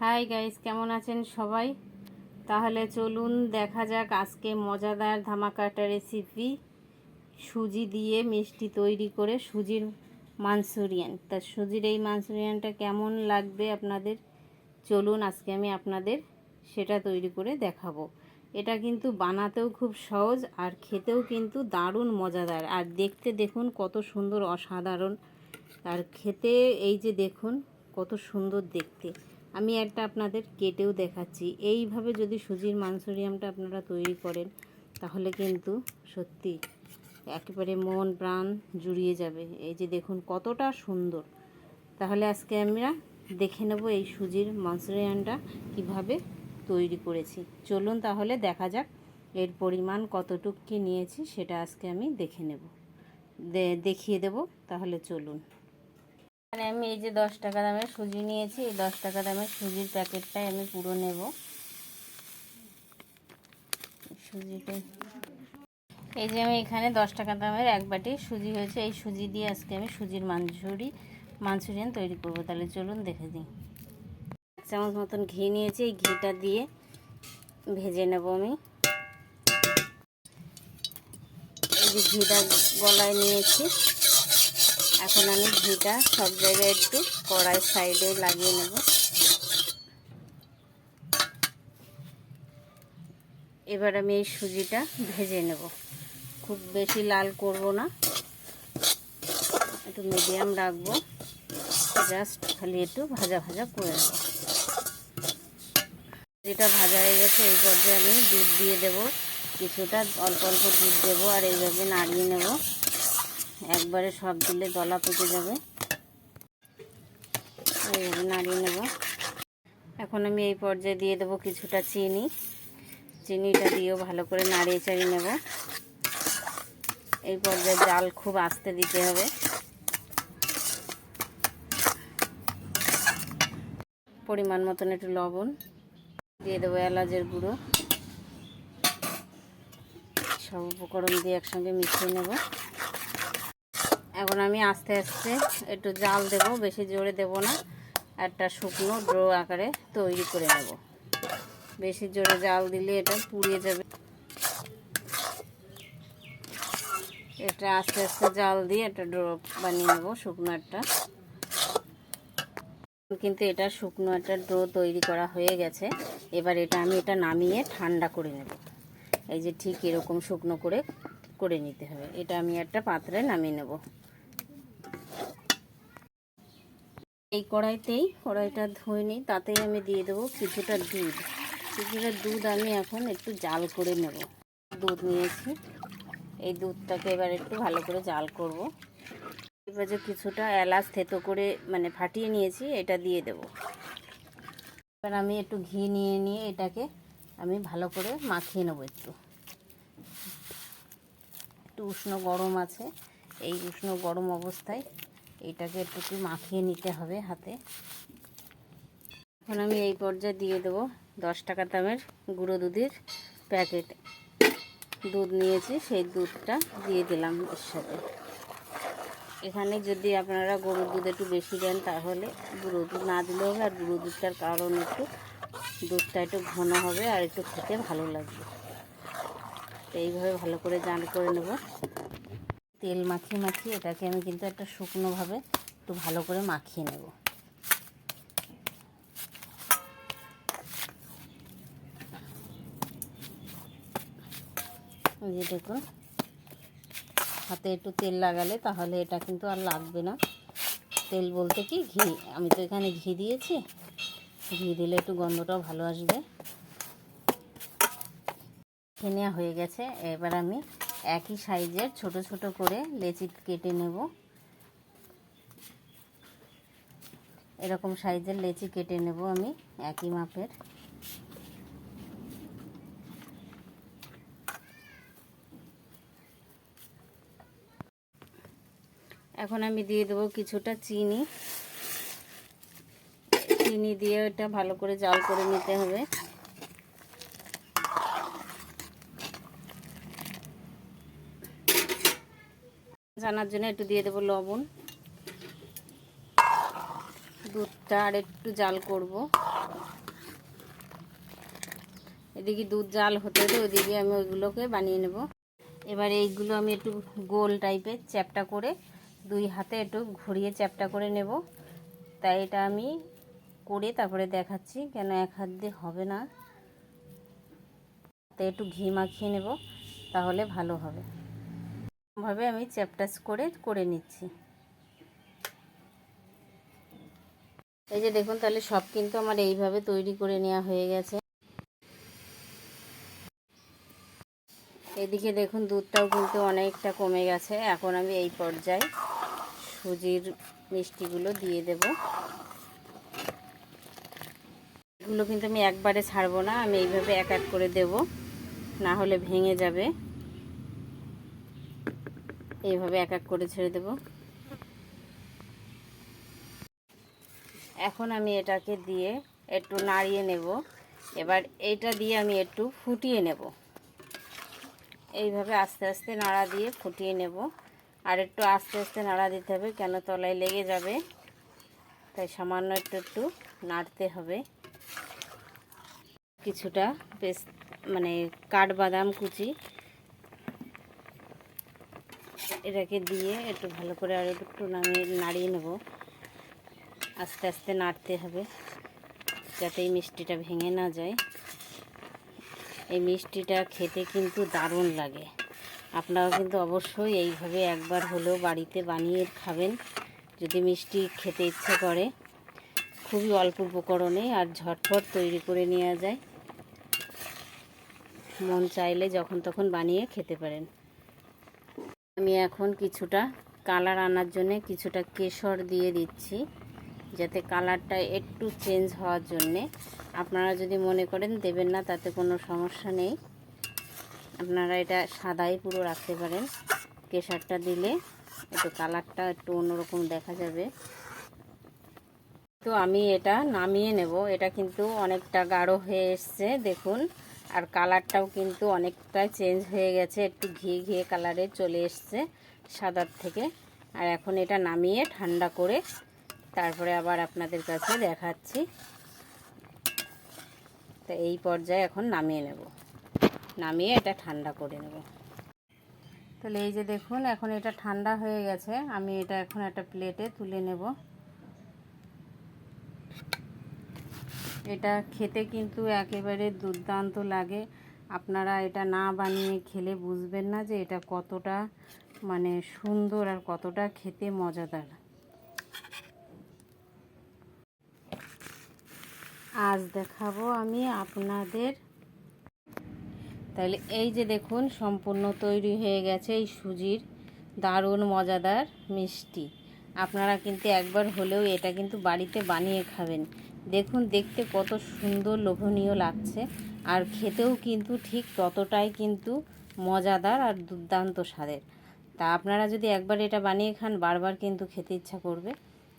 Hi guys কেমন আছেন সবাই? তাহলে চলুন দেখা যাক আজকে মজাদার ধামাকাটা রেসিপি সুজি দিয়ে মিষ্টি তৈরি করে সুজির মাঞ্চুরিয়ান তা সুজির এই মাঞ্চুরিয়ানটা কেমন লাগবে আপনাদের? চলুন আজকে আমি আপনাদের সেটা তৈরি করে দেখাবো। এটা কিন্তু বানাতেও খুব সহজ আর খেতেও কিন্তু দারুণ মজাদার। আর দেখতে দেখুন কত সুন্দর অসাধারণ। আর খেতে এই যে দেখুন, কত সুন্দর দেখতে। আমি একটা আপনাদের কেটেও দেখাচ্ছি। এইভাবে যদি সুজির মাংসরিয়ামটা আপনারা তৈরি করেন, তাহলে কিন্তু সত্যি একেবারে মন প্রাণ জুড়িয়ে যাবে। এই যে দেখুন কতটা সুন্দর। তাহলে আজকে আমরা দেখে নেব এই সুজির মাংসরিয়ানটা কীভাবে তৈরি করেছি। চলুন তাহলে দেখা যাক এর পরিমাণ কতটুক নিয়েছি, সেটা আজকে আমি দেখে নেব। দেখিয়ে দেব, তাহলে চলুন। এখানে আমি এই যে দশ টাকা দামের সুজি নিয়েছি, এই দশ টাকা দামের সুজির প্যাকেটটাই আমি পুরো নেব। সুজিটা এই যে আমি এখানে দশ টাকা দামের এক বাটি সুজি হয়েছে। এই সুজি দিয়ে আজকে আমি সুজির মাঞ্চুরি, মাঞ্চুরিয়ান তৈরি করব। তাহলে চলুন দেখে দিই। এক চামচ মতন ঘি নিয়েছি। এই ঘিটা দিয়ে ভেজে নেব আমি। এই যে ঘিটা গলায় নিয়েছি। এখন আমি ঘিটা সব জায়গায় একটু কড়াই সাইডে লাগিয়ে নেব। এবার আমি এই সুজিটা ভেজে নেব। খুব বেশি লাল করব না। একটু মিডিয়াম রাখব। জাস্ট খালি একটু ভাজা ভাজা করে নেব। যেটা ভাজা হয়ে গেছে, এই পর্যায়ে আমি দুধ দিয়ে দেব। কিছুটা অল্প অল্প দুধ দেবো আর এইভাবে নাড়িয়ে নেব। একবারে সব দিলে গলা পেকে যাবে। এইভাবে নাড়িয়ে নেব। এখন আমি এই পর্যায়ে দিয়ে দেবো কিছুটা চিনি। চিনিটা দিয়েও ভালো করে নাড়িয়ে চাড়িয়ে নেব। এই পর্যায়ে জাল খুব আস্তে দিতে হবে। পরিমাণ মতন একটু লবণ। দিয়ে দেবো এলাচের গুঁড়ো। সব উপকরণ দিয়ে একসঙ্গে মিশিয়ে নেব। এখন আমি আস্তে আস্তে একটু জাল দেব, বেশি জোরে দেব না। একটা শুকনো ড্রো আকারে তৈরি করে নেব। বেশি জোরে জাল দিলে এটা পুড়িয়ে যাবে। এটা আস্তে আস্তে জাল দিয়ে একটা ড্রো বানিয়ে নেব, শুকনো একটা। কিন্তু এটা শুকনো একটা ড্রো তৈরি করা হয়ে গেছে। এবার এটা আমি এটা নামিয়ে ঠান্ডা করে নেব। এই যে ঠিক এরকম শুকনো করে করে নিতে হবে। এটা আমি একটা পাত্রে নামিয়ে নেব। এই কড়াইতেই, কড়াইটা ধুয়ে নিই, তাতেই আমি দিয়ে দেবো কিছুটা দুধ। কিছুটা দুধ আমি এখন একটু জাল করে নেব। দুধ নিয়েছি। এই দুধটাকে এবার একটু ভালো করে জাল করব। এবার যে কিছুটা এলাচ থেতো করে মানে ফাটিয়ে নিয়েছি, এটা দিয়ে দেব। এবার আমি একটু ঘি নিয়ে নিয়ে এটাকে আমি ভালো করে মাখিয়ে নেব একটু। একটু উষ্ণ গরম আছে। এই উষ্ণ গরম অবস্থায় এইটাকে একটু মাখিয়ে নিতে হবে হাতে। এখন আমি এই পর্যায়ে দিয়ে দেবো দশ টাকা দামের গুঁড়ো দুধের প্যাকেট। দুধ নিয়েছি, সেই দুধটা দিয়ে দিলাম এর সাথে। এখানে যদি আপনারা গরুর দুধ একটু বেশি দেন তাহলে গুঁড়ো দুধ না দিলেও হবে, আর গুঁড়ো দুধটার কারণ একটু দুধটা একটু ঘন হবে আর একটু খেতে ভালো লাগবে। এইভাবে ভালো করে জান করে নেব। তেল মাখিয়ে মাখিয়ে এটাকে আমি কিন্তু একটা শুকনোভাবে একটু ভালো করে মাখিয়ে নেব। যে দেখুন, হাতে একটু তেল লাগালে তাহলে এটা কিন্তু আর লাগবে না। তেল বলতে কি, ঘি, আমি তো এখানে ঘি দিয়েছি, ঘি দিলে একটু গন্ধটাও ভালো আসবে। নেওয়া হয়ে গেছে, এবার আমি একই সাইজের ছোট ছোট করে লেচি কেটে নেব। এরকম সাইজের লেচি কেটে নেব আমি একই মাপের। এখন আমি দিয়ে দেবো কিছুটা চিনি। চিনি দিয়ে এটা ভালো করে জাল করে নিতে হবে। জানার জন্য একটু দিয়ে দেবো লবণ। দুধটা আর একটু জাল করব। এদিকে দুধ জাল হতে হতে ওদিকে আমি ওইগুলোকে বানিয়ে নেব। এবার এইগুলো আমি একটু গোল টাইপের চ্যাপটা করে দুই হাতে একটু ঘুরিয়ে চ্যাপটা করে নেব। তাই এটা আমি করে তারপরে দেখাচ্ছি কেন এক হাত দিয়ে হবে না। তাই একটু ঘি মাখিয়ে নেব, তাহলে ভালো হবে। ভাবে আমি চ্যাপটাস করে করে নিচ্ছি। এই যে দেখুন, তাহলে সব কিন্তু আমার এইভাবে তৈরি করে নেওয়া হয়ে গেছে। এদিকে দেখুন, দুধটাও কিন্তু অনেকটা কমে গেছে। এখন আমি এই পর্যায়ে সুজির মিষ্টিগুলো দিয়ে দেব। এগুলো কিন্তু আমি একবারে ছাড়বো না, আমি এইভাবে এক এক করে দেব। না হলে ভেঙে যাবে। এইভাবে এক এক করে ছেড়ে দেব। এখন আমি এটাকে দিয়ে একটু নাড়িয়ে নেব। এবার এইটা দিয়ে আমি একটু ফুটিয়ে নেব। এইভাবে আস্তে আস্তে নাড়া দিয়ে ফুটিয়ে নেব। আর একটু আস্তে আস্তে নাড়া দিতে হবে, কেন তলায় লেগে যাবে। তাই সামান্য একটু একটু নাড়তে হবে। কিছুটা বেশ মানে কাঠবাদাম কুচি এটাকে দিয়ে একটু ভালো করে আর একটু নামিয়ে, নাড়িয়ে নেব। আস্তে আস্তে নাড়তে হবে, যাতে এই মিষ্টিটা ভেঙে না যায়। এই মিষ্টিটা খেতে কিন্তু দারুণ লাগে। আপনারাও কিন্তু অবশ্যই এইভাবে একবার হলেও বাড়িতে বানিয়ে খাবেন, যদি মিষ্টি খেতে ইচ্ছে করে। খুবই অল্প উপকরণে আর ঝটফট তৈরি করে নেওয়া যায়। মন চাইলে যখন তখন বানিয়ে খেতে পারেন। আমি এখন কিছুটা কালার আনার জন্য কিছুটা কেশর দিয়ে দিচ্ছি, যাতে কালারটা একটু চেঞ্জ হওয়ার জন্যে। আপনারা যদি মনে করেন দেবেন না, তাতে কোনো সমস্যা নেই। আপনারা এটা সাদাই পুরো রাখতে পারেন। কেশরটা দিলে একটু কালারটা একটু অন্যরকম দেখা যাবে। তো আমি এটা নামিয়ে নেব। এটা কিন্তু অনেকটা গাঢ় হয়ে এসছে, দেখুন। আর কালারটাও কিন্তু অনেকটা চেঞ্জ হয়ে গেছে। একটু ঘিয়ে ঘিয়ে কালারে চলে এসছে সাদার থেকে। আর এখন এটা নামিয়ে ঠান্ডা করে তারপরে আবার আপনাদের কাছে দেখাচ্ছি। তো এই পর্যায়ে এখন নামিয়ে নেব। নামিয়ে এটা ঠান্ডা করে নেব। তাহলে এই যে দেখুন, এখন এটা ঠান্ডা হয়ে গেছে। আমি এটা এখন একটা প্লেটে তুলে নেব। এটা খেতে কিন্তু একেবারে দুর্দান্ত লাগে। আপনারা এটা না বানিয়ে খেলে বুঝবেন না যে এটা কতটা মানে সুন্দর আর কতটা খেতে মজাদার। আজ দেখাবো আমি আপনাদের। তাহলে এই যে দেখুন, সম্পূর্ণ তৈরি হয়ে গেছে এই সুজির। দারুণ মজাদার মিষ্টি। আপনারা কিন্তু একবার হলেও এটা কিন্তু বাড়িতে বানিয়ে খাবেন। দেখুন, দেখতে কত সুন্দর, লোভনীয় লাগছে। আর খেতেও কিন্তু ঠিক ততটাই কিন্তু মজাদার আর দুর্দান্ত স্বাদের। তা আপনারা যদি একবার এটা বানিয়ে খান, বারবার কিন্তু খেতে ইচ্ছা করবে।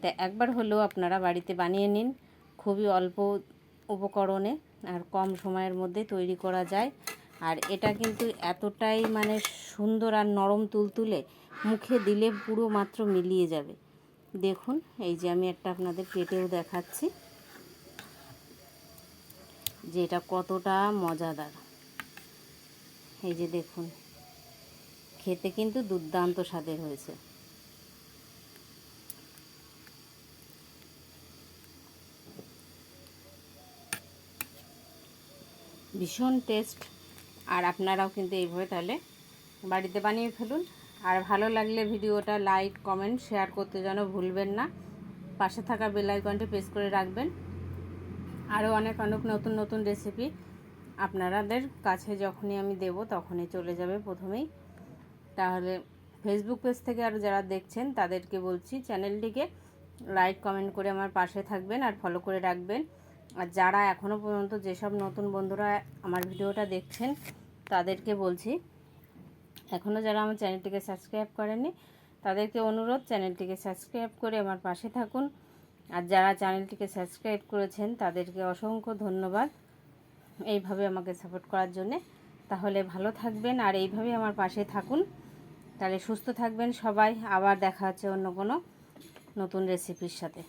তা একবার হলেও আপনারা বাড়িতে বানিয়ে নিন। খুবই অল্প উপকরণে আর কম সময়ের মধ্যে তৈরি করা যায়। আর এটা কিন্তু এতটাই মানে সুন্দর আর নরম তুলতুলে, মুখে দিলে পুরো মাত্র মিলিয়ে যাবে। দেখুন, এই যে আমি একটা আপনাদের পেটেও দেখাচ্ছি। যে এটা কতটা মজাদার। এই যে দেখুন, খেতে কিন্তু দুর্দান্ত স্বাদের হয়েছে। ভীষণ টেস্ট। আর আপনারাও কিন্তু এইভাবে তাহলে বাড়িতে বানিয়ে ফেলুন। আর ভালো লাগলে ভিডিওটা লাইক, কমেন্ট, শেয়ার করতে যেন ভুলবেন না। পাশে থাকা বেল আইকনটি প্রেস করে রাখবেন। আরও অনেক অনেক নতুন নতুন রেসিপি আপনারাদের কাছে যখনই আমি দেব তখনই চলে যাবে প্রথমেই। তাহলে ফেসবুক পেজ থেকে আর যারা দেখছেন, তাদেরকে বলছি চ্যানেলটিকে লাইক কমেন্ট করে আমার পাশে থাকবেন আর ফলো করে রাখবেন। আর যারা এখনও পর্যন্ত যেসব নতুন বন্ধুরা আমার ভিডিওটা দেখছেন, তাদেরকে বলছি এখনও যারা আমার চ্যানেলটিকে সাবস্ক্রাইব করেননি, তাদেরকে অনুরোধ চ্যানেলটিকে সাবস্ক্রাইব করে আমার পাশে থাকুন। আর যারা চ্যানেলটিকে সাবস্ক্রাইব করেছেন, তাদেরকে অসংখ্য ধন্যবাদ এইভাবে আমাকে সাপোর্ট করার জন্যে। তাহলে ভালো থাকবেন আর এইভাবে আমার পাশে থাকুন। তাহলে সুস্থ থাকবেন সবাই। আবার দেখা হচ্ছে অন্য কোনো নতুন রেসিপির সাথে।